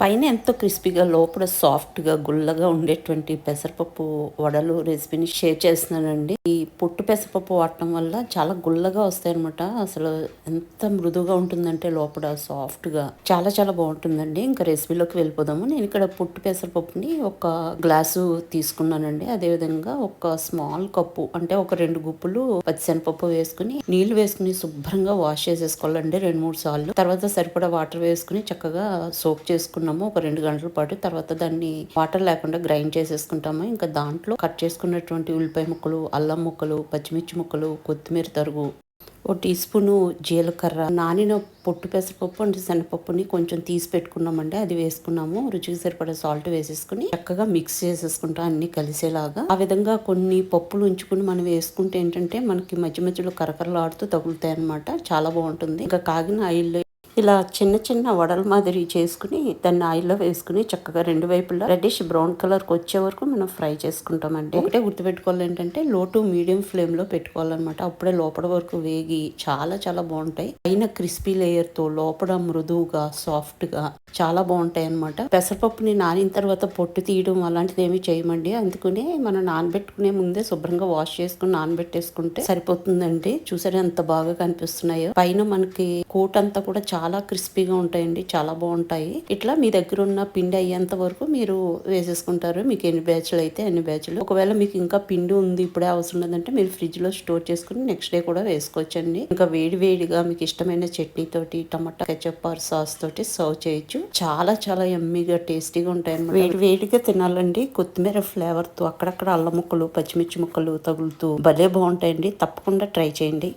పైన ఎంతో క్రిస్పీగా లోపల సాఫ్ట్గా గుల్లగా ఉండేటువంటి పెసరపప్పు వడలు రెసిపీని షేర్ చేస్తున్నానండి. ఈ పొట్టు పెసరపప్పు వాడటం వల్ల చాలా గుల్లగా వస్తాయి అనమాట అసలు ఎంత మృదుగా ఉంటుందంటే లోపల సాఫ్ట్గా. చాలా చాలా బాగుంటుందండి. ఇంకా రెసిపీలోకి వెళ్ళిపోదాము. నేను ఇక్కడ పొట్టు పెసరపప్పుని ఒక గ్లాసు తీసుకున్నానండి. అదేవిధంగా ఒక స్మాల్ కప్పు అంటే ఒక రెండు గుప్పులు పచ్చిశనపప్పు వేసుకుని నీళ్ళు వేసుకుని శుభ్రంగా వాష్ చేసేసుకోవాలండి రెండు మూడు సార్లు. తర్వాత సరిపడా వాటర్ వేసుకుని చక్కగా సోక్ చేసుకున్నాము ఒక రెండు గంటల పాటు తర్వాత దాన్ని వాటర్ లేకుండా గ్రైండ్ చేసేసుకుంటాము. ఇంకా దాంట్లో కట్ చేసుకున్నటువంటి ఉల్లిపాయ ముక్కలు అల్లం ముక్కలు పచ్చిమిర్చి ముక్కలు కొత్తిమీర తరుగు ఓ టీ స్పూను జీలకర్ర నానిన పొట్టు పెసరపప్పు అంటే శనగపప్పుని కొంచెం తీసి పెట్టుకున్నామండి. అది వేసుకున్నాము. రుచికి సరిపడే సాల్ట్ వేసేసుకుని చక్కగా మిక్స్ చేసేసుకుంటాం అన్ని కలిసేలాగా. ఆ విధంగా కొన్ని పప్పులు ఉంచుకుని మనం వేసుకుంటే ఏంటంటే మనకి మధ్య మధ్యలో కరకరలాడుతూ తగులుతాయి అనమాట చాలా బాగుంటుంది. ఇంకా కాగిన ఆయిల్ ఇలా చిన్న చిన్న వడల మాదిరి చేసుకుని దాన్ని ఆయిల్లో వేసుకుని చక్కగా రెండు వైపులా రెడ్డిష్ బ్రౌన్ కలర్కి వచ్చే వరకు మనం ఫ్రై చేసుకుంటామండి. ఒకటే గుర్తుపెట్టుకోవాలి ఏంటంటే లో టు మీడియం ఫ్లేమ్లో పెట్టుకోవాలన్నమాట. అప్పుడే లోపల వరకు వేగి చాలా చాలా బాగుంటాయి. పైన క్రిస్పీ లేయర్తో లోపల మృదువుగా సాఫ్ట్గా చాలా బాగుంటాయి అనమాట పెసరపప్పుని నానిన తర్వాత పొట్టు తీయడం అలాంటిది ఏమి చేయమండి. అందుకనే మనం నానబెట్టుకునే ముందే శుభ్రంగా వాష్ చేసుకుని నానబెట్టేసుకుంటే సరిపోతుందండి. చూసారా ఎంత బాగా కనిపిస్తున్నాయో. పైన మనకి కోట్ అంతా కూడా చాలా క్రిస్పీగా ఉంటాయండి. చాలా బాగుంటాయి. ఇట్లా మీ దగ్గర ఉన్న పిండి అయ్యేంత వరకు మీరు వేసేసుకుంటారు. మీకు ఎన్ని బ్యాచ్లు అయితే అన్ని బ్యాచ్లు. ఒకవేళ మీకు ఇంకా పిండి ఉంది ఇప్పుడే అవసరం లేదంటే మీరు ఫ్రిడ్జ్లో స్టోర్ చేసుకుని నెక్స్ట్ డే కూడా వేసుకోవచ్చండి. ఇంకా వేడి వేడిగా మీకు ఇష్టమైన చట్నీ తోటి టమాటా కెచప్ ఆర్ సాస్ తోటి సర్వ్ చేయొచ్చు. చాలా చాలా ఎమ్మీగా టేస్టీగా ఉంటాయి వేడి వేడిగా తినాలండి. కొత్తిమీర ఫ్లేవర్తో అక్కడక్కడ అల్ల ముక్కలు పచ్చిమిర్చి ముక్కలు తగులుతూ భలే బాగుంటాయండి. తప్పకుండా ట్రై చేయండి.